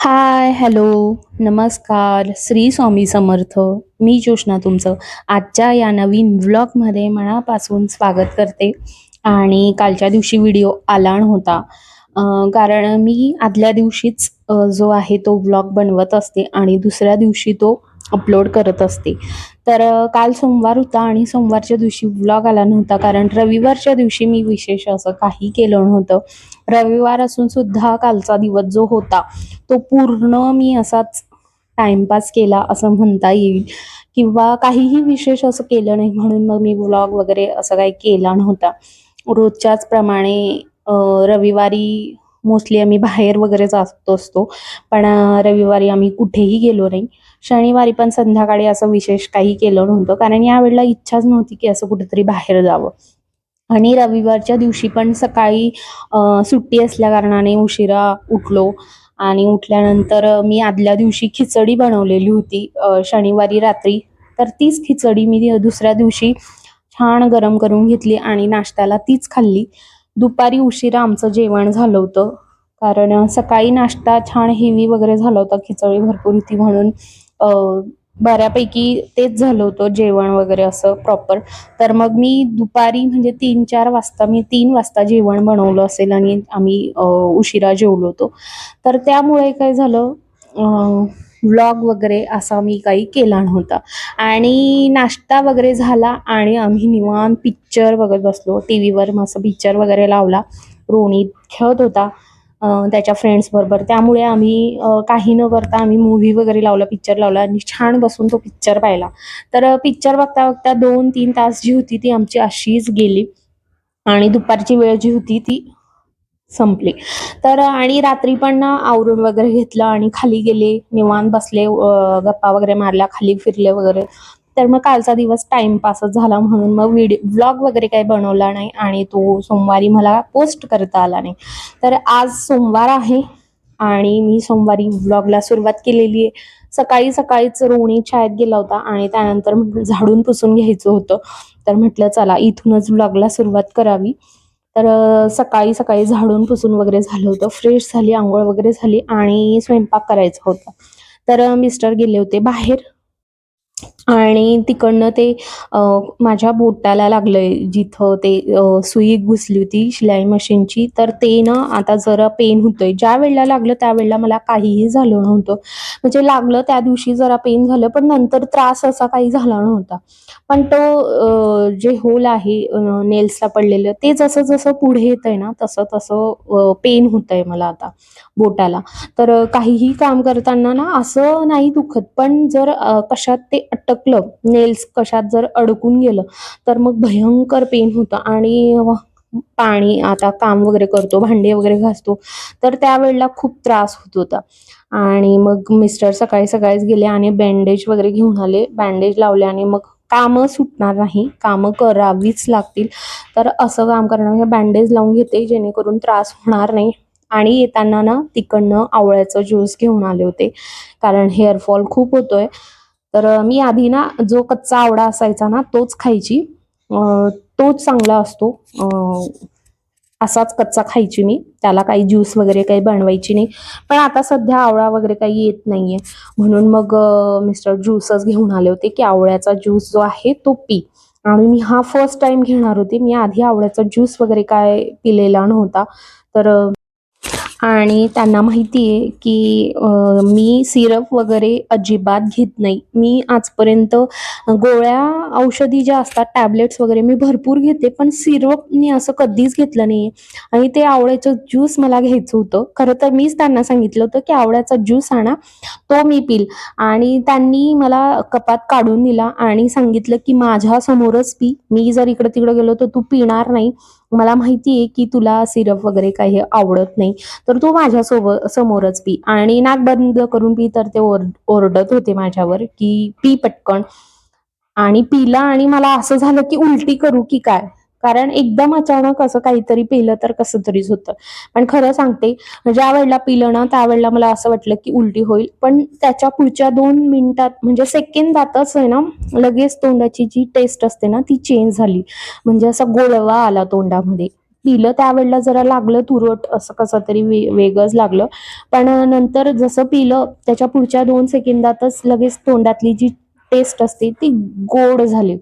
हाय, hello, नमस्कार, श्री स्वामी समर्थ. मी जोशना तुमचं. आजच्या या नवीन व्लॉगमध्ये मनापासून स्वागत करते. आणि कालच्या दिवशी व्हिडिओ आला नव्हता कारण मी आदल्या दिवशीच जो आहे तो व्लॉग बनवत असते आणि दुसऱ्या दिवशी तो अपलोड करत असते. तर काल सोमवार होता आणि सोमवारच्या दिवशी व्लॉग आला नव्हता कारण रविवारच्या दिवशी मी विशेष असं काही केलं नव्हतं. रविवार असून सुद्धा कालचा दिवस जो होता तो पूर्ण मी असाच टाइमपास केला असं म्हणता येईल किंवा काहीही विशेष असं केलं नाही म्हणून मग मी व्लॉग वगैरे असं काही केला नव्हता. रोजच्याच प्रमाणे रविवारी मोस्टली आम्ही बाहेर वगैरे जात असतो. पण रविवारी आम्ही कुठेही गेलो नाही. शनिवारी पण संध्याकाळी असं विशेष काही केलं नव्हतं कारण यावेळेला इच्छाच नव्हती की असं कुठेतरी बाहेर जावं. आणि रविवारच्या दिवशी पण सकाळी सुट्टी असल्याकारणाने उशिरा उठलो आणि उठल्यानंतर मी आदल्या दिवशी खिचडी बनवलेली होती शनिवारी रात्री. तर तीच खिचडी मी दुसऱ्या दिवशी छान गरम करून घेतली आणि नाश्त्याला तीच खाल्ली. दुपारी उशिरा आमचं जेवण झालं होतं. कारण सकाळी नाश्ता छान हेवी वगैरे झाला होता. खिचडी भरपूर होती म्हणून बऱ्यापैकी तेच झालं होतं जेवण वगैरे असं प्रॉपर. तर मग मी दुपारी म्हणजे 3-4 वाजता मी तीन वाजता जेवण बनवलं असेल आणि आम्ही उशिरा जेवलो होतो. तर त्यामुळे काय झालं व्लॉग वगैरे असा मी काही केला नव्हता आणि नाश्ता वगैरे झाला आणि आम्ही निवांत पिक्चर बघत बसलो. टी व्हीवर मग मस्त पिक्चर वगैरे लावला. रोणी खेळत होता त्याच्या फ्रेंड्सबरोबर. त्यामुळे आम्ही काही न करता आम्ही मूव्ही वगैरे लावला, पिक्चर लावला आणि छान बसून तो पिक्चर पाहिला. तर पिक्चर बघता-बघता 2-3 तास जी होती ती आमची अशीच गेली आणि दुपारची वेळ जी होती ती संपली. तर आणि रात्री पण ना आवरून वगैरे घेतलं आणि खाली गेले, निवांत बसले, गप्पा वगैरे मारल्या, खाली फिरले वगैरे. तर मग कालचा दिवस टाइमपासच झाला म्हणून मग व्हिडिओ व्लॉग वगैरे काही बनवला नाही आणि तो सोमवारी मला पोस्ट करता आला नाही. तर आज सोमवार आहे आणि मी सोमवारी व्लॉगला सुरुवात केलेली आहे. सकाळी-सकाळीच रोणी शाळेत गेला होता आणि त्यानंतर झाडून पुसून घ्यायचं होतं. तर म्हटलं चला इथूनच व्लॉगला सुरुवात करावी. तर सकाळी-सकाळी झाडून पुसून वगैरे झालं होतं. फ्रेश झाली, आंघोळ वगैरे झाली आणि स्वयंपाक करायचा होता. तर मिस्टर गेले होते बाहेर आणि तिकडनं ते माझ्या बोटाला लागलंय जिथं ते सुई घुसली होती शिलाई मशीनची. तर ते ना आता जरा पेन होतंय. ज्यावेळेला लागलं त्यावेळेला मला काहीही झालं नव्हतं. म्हणजे लागलं त्या दिवशी जरा पेन झालं, पण नंतर त्रास असा काही झाला नव्हता. पण तो जे होल आहे नेल्सला पडलेलं ते जसं-जसं पुढे येतंय ना तसं-तसं पेन पेन होतंय मला आता बोटाला. तर काहीही काम करताना ना असं नाही दुखत, पण जर कशात ते अटक अटकलं, नेल्स कशात जर अडकून गेलं, तर मग भयंकर पेन होतं आणि पाणी आता काम वगैरे करतो, भांडे वगैरे घासतो, तर त्यावेळेला खूप त्रास होत होता. आणि मग मिस्टर सकाळी-सकाळीच गेले आणि बँडेज वगैरे घेऊन आले. बँडेज लावले आणि मग कामं सुटणार नाही, कामं करावीच लागतील. तर असं काम करणार म्हणजे बँडेज लावून घेते जेणेकरून त्रास होणार नाही आणि येताना ना तिकडनं आवळ्याचा ज्यूस घेऊन आले होते. कारण हेअरफॉल खूप होतोय. तर मी आधी ना जो कच्चा आवळा असायचा ना तोच खायची. तोच चांगला असतो. असाच कच्चा खायची मी. त्याला काही ज्यूस वगैरे काही बनवायची नाही. पण आता सध्या आवळा वगैरे काही येत नाहीये. म्हणून मग मिस्टर ज्यूसच घेऊन आले होते, की आवळ्याचा ज्यूस जो आहे तो पी. आणि मी हा फर्स्ट टाईम घेणार होते. मी आधी आवळ्याचा ज्यूस वगैरे काय पिलेला नव्हता. तर आणि त्यांना माहिती आहे, की मी सिरप वगैरे अजिबात घेत नाही. मी आजपर्यंत गोळ्या, औषधी ज्या असतात टॅबलेट्स वगैरे मी भरपूर घेते, पण सिरप मी असं कधीच घेतलं नाहीये. आणि ते आवळ्याचं ज्यूस मला घ्यायचं होतं. खरं तर मीच त्यांना सांगितलं होतं, की आवळ्याचा ज्यूस आणा, तो मी पिल आणि त्यांनी मला कपात काढून दिला आणि सांगितलं, की माझ्यासमोरच पी. मी जर इकडं-तिकडं गेलो तर तू पिणार नाही. मला माहिती आहे, की तुला सिरप वगैरे काही आवडत नाही. तर तू माझ्या समोरच पी आणि नाक बंद करून पी. तर ते ओर ओरडत होते माझ्यावर, की पी पटकन. आणि पिलं आणि मला असं झालं, की उलटी करू की काय? कारण एकदम अचानक असं काहीतरी पिलं तर कसं तरीच होतं. पण खरं सांगते ज्या वेळेला पिलं ना त्यावेळेला मला असं वाटलं, की उलटी होईल. पण त्याच्या पुढच्या दोन मिनिटात म्हणजे सेकंदातच आहे ना लगेच तोंडाची जी टेस्ट असते ना ती चेंज झाली. म्हणजे असा गोडवा आला तोंडामध्ये. पिलं त्यावेळेला जरा लागलं तुरट असं कसं तरी वेगळंच लागलं पण नंतर जसं पिलं त्याच्या पुढच्या दोन सेकंदातच लगेच तोंडातली जी टेस्ट असते ती गोड झाली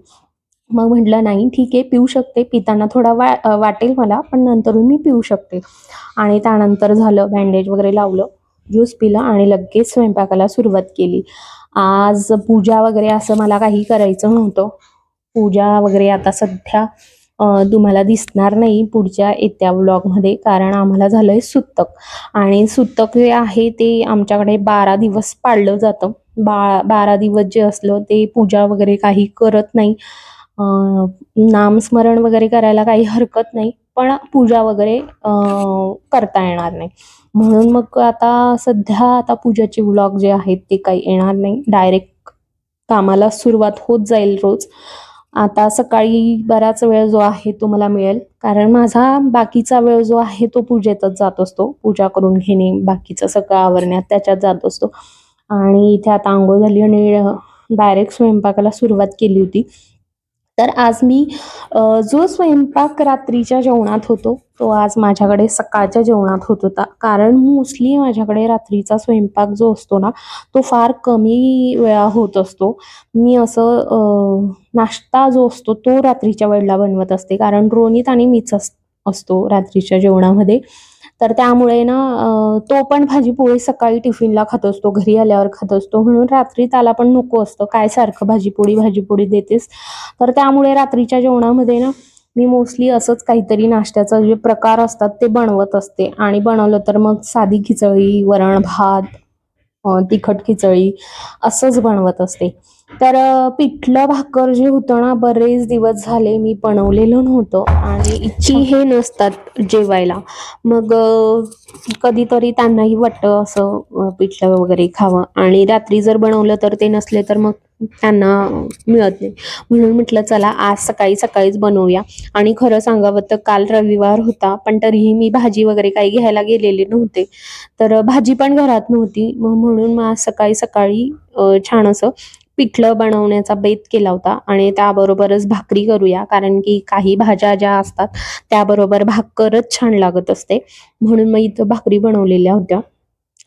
मग म्हटलं नाही ठीक आहे पिऊ शकते पिताना थोडा वा वाटेल मला पण नंतरून मी पिऊ शकते. आणि त्यानंतर झालं बँडेज वगैरे लावलं ज्यूस पिलं आणि लगेच स्वयंपाकाला सुरुवात केली. आज पूजा वगैरे असं मला काही करायचं नव्हतं. पूजा वगैरे आता सध्या तुम्हाला दिसणार नाही पुढच्या येत्या व्लॉगमध्ये कारण आम्हाला झालं आहे सुतक. आणि सुतक जे आहे ते आमच्याकडे बारा दिवस पाळलं जातं. बा बारा दिवस जे असलं ते पूजा वगैरे काही करत नाही. नामस्मरण वगैरे करायला काही हरकत नाही पण पूजा वगैरे करता येणार नाही. म्हणून मग आता सध्या आता पूजाचे व्लॉग जे आहेत ते काही येणार नाही. डायरेक्ट कामाला सुरुवात होत जाईल रोज. आता सकाळी बराच वेळ जो आहे तो मला मिळेल. कारण माझा बाकीचा वेळ जो आहे तो पूजेतच जात असतो. पूजा करून घेणे बाकीचं सगळं आवरण्यात त्याच्यात जात असतो. आणि इथे आता आंघोळ झाली आणि डायरेक्ट स्वयंपाकाला सुरुवात केली होती. तर आज मी जो स्वयंपाक रात्रीच्या जेवणात होतो तो आज माझ्याकडे सकाळच्या जेवणात होत होता. कारण मोस्टली माझ्याकडे रात्रीचा स्वयंपाक जो असतो ना तो फार कमी वेळा होत असतो. मी असं नाश्ता जो असतो तो रात्रीच्या वेळेला बनवत असते. कारण रोनित आणि मीच अस असतो रात्रीच्या जेवणामध्ये. तर त्यामुळे ना तो पण भाजी पोळी सकाळी टिफिनला खात असतो घरी आल्यावर खात असतो. म्हणून रात्री त्याला पण नको असतं. काय सारखं भाजी पोळी भाजी पोळी देतेस. तर त्यामुळे रात्रीच्या जेवणामध्ये ना मी मोस्टली असंच काहीतरी नाश्त्याचा जे प्रकार असतात ते बनवत असते. आणि बनवलं तर मग साधी खिचडी वरण भात तिखट खिचडी असंच बनवत असते. तर पिठलं भाकर जे होतं ना बरेच दिवस झाले मी बनवलेलं नव्हतं आणि इच्छी हे नसतात जेवायला. मग कधीतरी त्यांनाही वाटतं असं पिठलं वगैरे खावं आणि रात्री जर बनवलं तर ते नसले तर मग त्यांना मिळत नाही. म्हणून म्हटलं चला आज सकाळी सकाळीच बनवूया. आणि खरं सांगावं तर काल रविवार होता पण तरीही मी भाजी वगैरे काही घ्यायला गेलेले नव्हते. तर भाजी पण घरात नव्हती. मग म्हणून मग आज सकाळी सकाळी छान असं पिठलं बनवण्याचा बेत केला होता आणि त्याबरोबरच भाकरी करूया कारण की काही भाज्या ज्या असतात त्याबरोबर भाकरच छान लागत असते. म्हणून मग इथं भाकरी बनवलेल्या होत्या.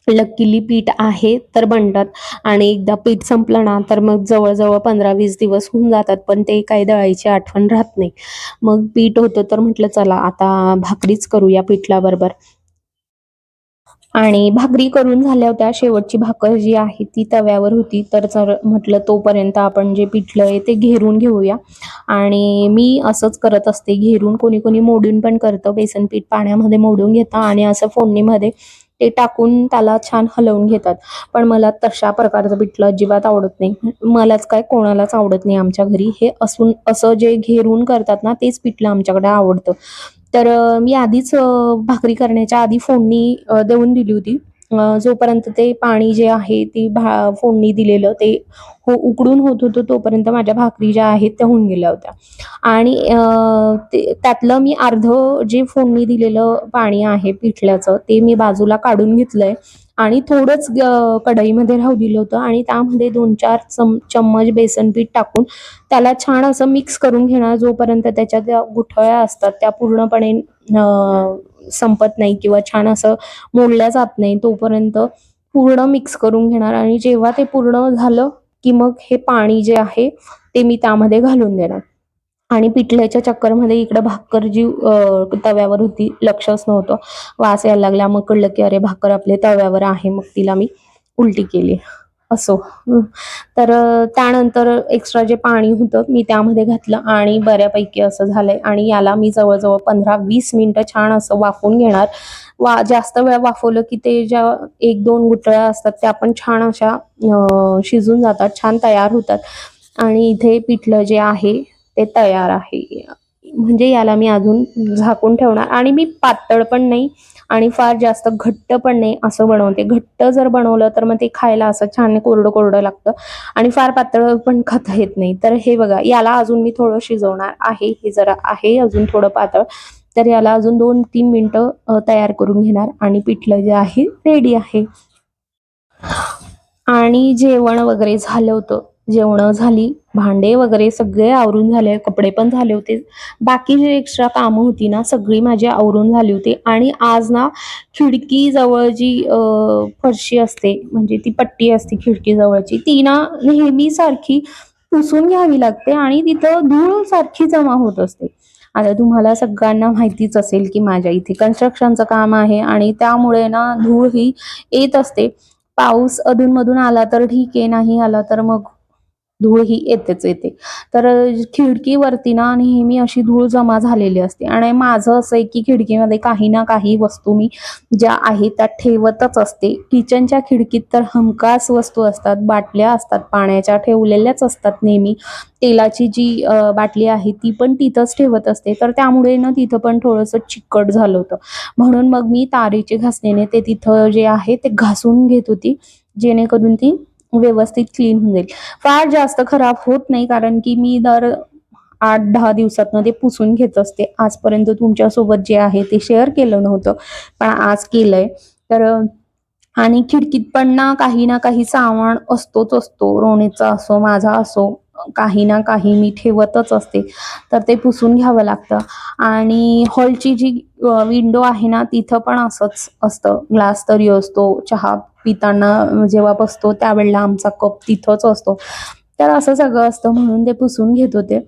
लकीली पीठ आहे तर बनतात आणि एकदा पीठ संपलं ना तर मग जवळजवळ पंधरा वीस दिवस होऊन जातात पण ते काही दळायची आठवण राहत नाही. मग पीठ होतं तर म्हटलं चला आता भाकरीच करूया पिठल्याबरोबर. आणि भाकरी करून झाल्या होत्या. शेवटची भाकर जी आहे ती तव्यावर होती. तर जर म्हटलं तोपर्यंत आपण जे पिठलं आहे ते घेरून घेऊया. आणि मी असंच करत असते. घेरून कोणी कोणी मोडून पण करतं. बेसन पीठ पाण्यामध्ये मोडून घेतं आणि असं फोडणीमध्ये ते टाकून त्याला छान हलवून घेतात. पण मला तशा प्रकारचं पिठलं अजिबात आवडत नाही. मलाच काय कोणालाच आवडत नाही आमच्या घरी. हे असून असं जे घेरून करतात ना तेच पिठलं आमच्याकडे आवडतं. तर मी आधीच भाकरी करण्याच्या आधी फोडणी देऊन दिली होती. जोपर्यंत ते पाणी जे आहे ती भा फोडणी दिलेलं ते हो उकडून होत होतं तोपर्यंत माझ्या भाकरी ज्या आहेत त्या होऊन गेल्या होत्या. आणि ते त्यातलं मी अर्धं जे फोडणी दिलेलं पाणी आहे पिठल्याचं ते मी बाजूला काढून घेतलंय. आणि थोडंच ग- कढईमध्ये राहू दिलं होतं आणि त्यामध्ये दोन चार चम चम्मच बेसन पीठ टाकून त्याला छान असं मिक्स करून घेणार जोपर्यंत त्याच्या त्या गुठळ्या असतात त्या पूर्णपणे संपत नाही किंवा छान असं मोडल्या जात नाही तोपर्यंत पूर्ण मिक्स करून घेणार आणि जेव्हा ते पूर्ण झालं की मग हे पाणी जे आहे ते मी त्यामध्ये घालून देणार. आणि पिठल्याच्या चक्करमध्ये इकडं भाकर जी तव्यावर होती लक्षच नव्हतं. वास यायला लागला मग कळलं की अरे भाकर आपले तव्यावर आहे मग तिला मी उलटी केली. असो. तर त्यानंतर एक्स्ट्रा जे पाणी होतं मी त्यामध्ये घातलं आणि बऱ्यापैकी असं झालंय. आणि याला मी जवळजवळ पंधरा वीस मिनटं छान असं वाफवून घेणार. वा जास्त वेळ वाफवलं की ते ज्या एक दोन गुठळ्या असतात त्या पण छान अशा शिजून जातात छान तयार होतात. आणि इथे पिठलं जे आहे ते तयार आहे. म्हणजे याला मी अजून झाकून ठेवणार. आणि मी पातळ पण नाही आणि फार जास्त घट्ट पण नाही असं बनवते. घट्ट जर बनवलं तर मग ते खायला असं छान कोरडं कोरडं लागतं आणि फार पातळ पण खाता येत नाही. तर हे बघा याला अजून मी थोडं शिजवणार आहे. हे जरा आहे अजून थोडं पातळ. तर याला अजून दोन तीन मिनटं तयार करून घेणार आणि पिठलं जे आहे रेडी आहे. आणि जेवण वगैरे झालं होतं. जेवणं झाली भांडे वगैरे सगळे आवरून झाले कपडे पण झाले होते. बाकी जे एक्स्ट्रा कामं होती ना सगळी माझी आवरून झाली होती. आणि आज ना खिडकी जवळ जी फरशी असते म्हणजे ती पट्टी असते खिडकी जवळची ती ना नेहमी सारखी पुसून घ्यावी लागते आणि तिथं धूळ सारखी जमा होत असते. आता तुम्हाला सगळ्यांना माहितीच असेल की माझ्या इथे कन्स्ट्रक्शनचं काम आहे आणि त्यामुळे ना धूळ ही येत असते. पाऊस अधूनमधून आला तर ठीक आहे नाही आला तर मग धूळ ही येतेच येते. तर खिडकीवरती ना नेहमी अशी धूळ जमा झालेली असते. आणि माझं असं आहे की खिडकीमध्ये काही ना काही वस्तू मी ज्या आहेत त्या ठेवतच असते. किचनच्या खिडकीत तर हमखास वस्तू असतात बाटल्या असतात पाण्याच्या ठेवलेल्याच असतात नेहमी. तेलाची जी बाटली आहे ती पण तिथंच ठेवत असते. तर त्यामुळे ना तिथं पण थोडंसं चिकट झालं होतं. म्हणून मग मी तारेचे घासणीने ते तिथं जे आहे ते घासून घेत होती. जेणेकरून ती व्यवस्थित क्लीन होऊन जाईल. फार जास्त खराब होत नाही कारण की मी दर आठ दहा दिवसातनं ते पुसून घेत असते. आजपर्यंत तुमच्यासोबत जे आहे ते शेअर केलं नव्हतं पण आज केलंय. तर आणि खिडकीत पण ना काही ना काही सामान असतोच असतो रोणीचा असो माझा असो. काही ना काही मी ठेवतच असते. तर ते पुसून घ्यावं लागतं. आणि हॉलची जी विंडो आहे ना तिथं पण असंच असतं. ग्लास तरी असतो चहा पिताना जेव्हा बसतो त्यावेळेला आमचा कप तिथंच असतो. तर असं सगळं असतं म्हणून ते पुसून घेत होते.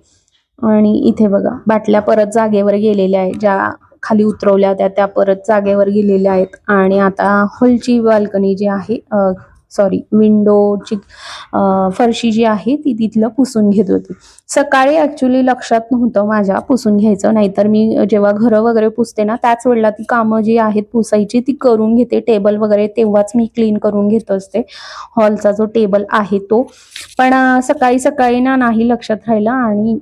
आणि इथे बघा बाटल्या परत जागेवर गेलेल्या आहेत. ज्या खाली उतरवल्या त्या त्या परत जागेवर गेलेल्या आहेत. आणि आता हॉलची बाल्कनी जी आहे सॉरी विंडोची फरशी जी आहे ती तिथलं पुसून घेत होती. सकाळी ॲक्च्युली लक्षात नव्हतं माझ्या पुसून घ्यायचं. नाहीतर मी जेव्हा घरं वगैरे पुसते ना त्याच वेळेला ती कामं जी आहेत पुसायची ती करून घेते. टेबल वगैरे तेव्हाच मी क्लीन करून घेत असते. हॉलचा जो टेबल आहे तो. पण सकाळी सकाळी ना नाही लक्षात राहिलं आणि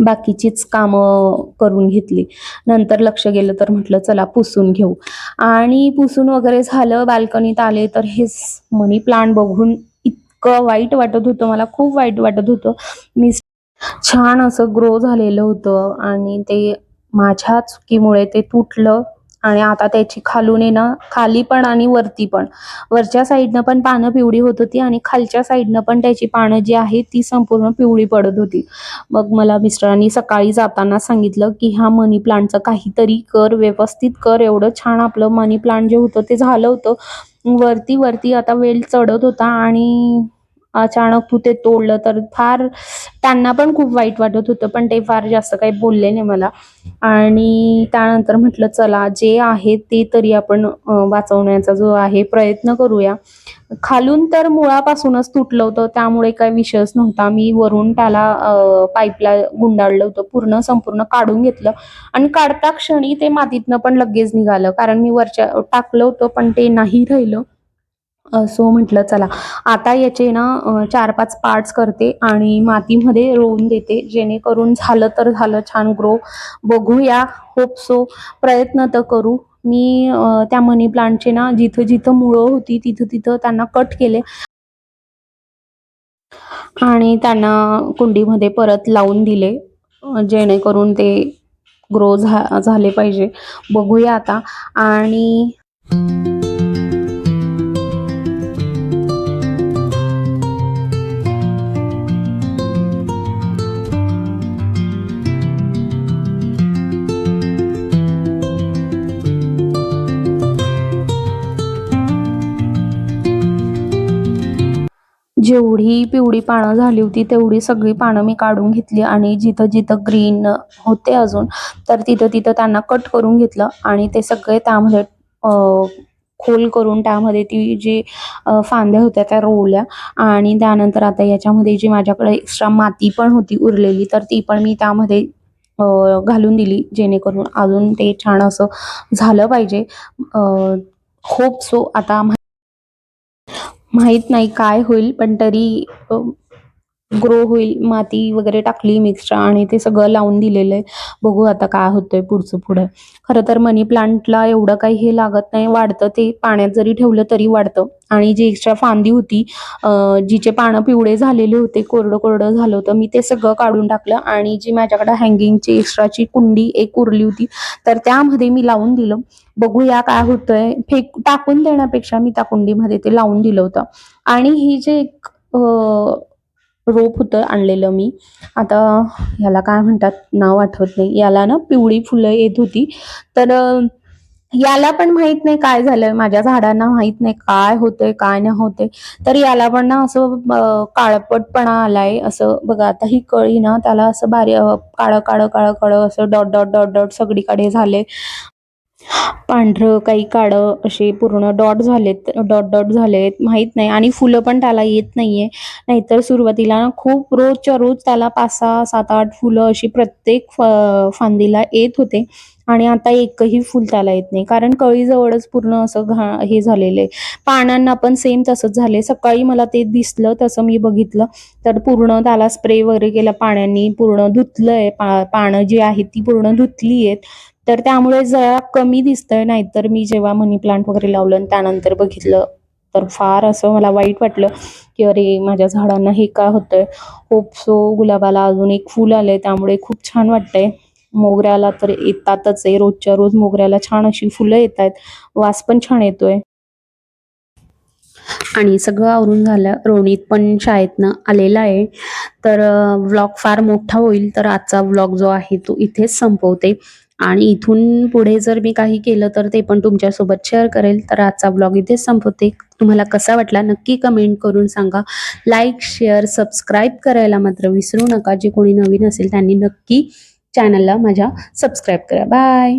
बाकीचीच कामं करून घेतली. नंतर लक्ष गेलं तर म्हटलं चला पुसून घेऊ. आणि पुसून वगैरे झालं बाल्कनीत आले तर हेच मनी प्लांट बघून इतकं वाईट वाटत होतं मला खूप वाईट वाटत होतं. मी छान असं ग्रो झालेलं होतं आणि ते माझ्या चुकीमुळे ते तुटलं. आणि आता त्याची खालून येणं खाली पण आणि वरती पण. वरच्या साईडनं पण पानं पिवळी होत होती आणि खालच्या साईडनं पण त्याची पानं जी आहेत ती संपूर्ण पिवळी पडत होती. मग मला मिस्टरांनी सकाळी जाताना सांगितलं की ह्या मनी प्लांटचं काहीतरी कर व्यवस्थित कर. एवढं छान आपलं मनी प्लांट जे होतं ते झालं होतं. वरती वरती आता वेल चढत होता आणि अचानक तू ते तोडलं तर फार त्यांना पण खूप वाईट वाटत होतं पण ते फार जास्त काही बोलले नाही मला. आणि त्यानंतर म्हटलं चला जे आहे ते तरी आपण वाचवण्याचा जो आहे प्रयत्न करूया. खालून तर मुळापासूनच तुटलं होतं त्यामुळे काही विषयच नव्हता. मी वरून त्याला पाईपला गुंडाळलं होतं पूर्ण संपूर्ण काढून घेतलं. आणि काढता क्षणी ते मातीतनं पण लगेच निघालं कारण मी वरच्या टाकलं होतं पण ते नाही राहिलं. सो म्हटलं चला. आता याचे ना चार पाच पार्ट्स करते आणि मातीमध्ये रोवून देते. जेणेकरून झालं तर झालं छान ग्रो बघूया होप सो प्रयत्न तर करू. मी त्या मनी प्लांटचे ना जिथं जिथं मुळं होती तिथं तिथं त्यांना कट केले. आणि त्यांना कुंडीमध्ये परत लावून दिले. जेणेकरून ते ग्रो झा झाले पाहिजे. बघूया आता. आणि जेवढी पिवळी पानं झाली होती तेवढी सगळी पानं मी काढून घेतली आणि जिथं जिथं ग्रीन होते अजून तर तिथं तिथं त्यांना कट करून घेतलं आणि ते सगळे त्यामध्ये खोल करून त्यामध्ये ती जी फांद्या होत्या त्या रोवल्या आणि त्यानंतर आता याच्यामध्ये जी माझ्याकडे एक्स्ट्रा माती पण होती उरलेली तर ती पण मी त्यामध्ये घालून दिली जेणेकरून अजून ते छान असं झालं पाहिजे. होप सो आता माहीत नाही काय होईल पण तरी ग्रो होईल माती वगैरे टाकली मिक्सच्या आणि ते सगळं लावून दिलेलं आहे बघू आता काय होतंय पुढचं पुढं. खरं तर मनी प्लांटला एवढं काही हे लागत नाही. वाढतं ते पाण्यात जरी ठेवलं तरी वाढतं. आणि जी एक्स्ट्रा फांदी होती जिचे पानं पिवळे झालेले होते कोरडं कोरडं झालं होतं मी ते सगळं काढून टाकलं आणि जी माझ्याकडे हँगिंगची एक्स्ट्राची कुंडी एक उरली होती तर त्यामध्ये मी लावून दिलं. बघूया काय होतंय. फेक टाकून देण्यापेक्षा मी त्या कुंडीमध्ये ते लावून दिलं होतं. आणि ही जे एक रोप होतं आणलेलं मी. आता ह्याला काय म्हणतात? नाव आठवत नाही. याला ना पिवळी फुलं येत होती. तर याला पण माहीत नाही काय झालंय माझ्या झाडांना माहीत नाही काय होतंय काय नाही होते तर याला पण ना असं काळपटपणा आलाय. असं बघा आता ही कळी ना त्याला असं बारी काळं काळं काळं काळं असं डॉट डॉट डॉट डॉट सगळीकडे झाले पांढरं काही काळं असे पूर्ण डॉट झालेत डॉट डॉट झालेत माहीत नाही. आणि फुलं पण त्याला येत नाहीये. नाहीतर सुरुवातीला ना खूप रोजच्या रोज त्याला पाच सहा सात आठ फुलं अशी प्रत्येक फ- फांदीला येत होते. आणि आता एकही फुल त्याला येत नाही. कारण कळीजवळच पूर्ण असं घा हे झालेलं आहे. पानांना पण सेम तसंच झाले सकाळी मला ते दिसलं तसं मी बघितलं. तर पूर्ण त्याला स्प्रे वगैरे केला. पाण्याने पूर्ण धुतलंय. पा पानं जी आहेत ती पूर्ण धुतली आहेत तर त्यामुळे जरा कमी दिसतंय नाहीतर मी जेव्हा मनी प्लांट वगैरे लावलं आणि त्यानंतर बघितलं तर फार असं मला वाईट वाटलं की अरे माझ्या झाडांना हे का होतंय? होप सो गुलाबाला अजून एक फुल आलंय त्यामुळे खूप छान वाटतंय. मोगऱ्याला तर येतातच आहे रोजच्या रोज मोगऱ्याला छान अशी फुलं येत आहेत वास पण छान येतोय. आणि सगळं आवरून झालं रोणीत पण शाळेतनं आलेला आहे. तर व्लॉग फार मोठा होईल तर आजचा व्लॉग जो आहे तो इथेच संपवते. आणि इथून पुढे जर मी काही केलं तर ते पण तुमच्यासोबत शेअर करेल. तर आजचा ब्लॉग इथेच संपवते. तुम्हाला कसा वाटला नक्की कमेंट करून सांगा. लाईक शेअर सबस्क्राईब करायला मात्र विसरू नका. जे कोणी नवीन असेल त्यांनी नक्की चॅनलला माझ्या सबस्क्राईब करा. बाय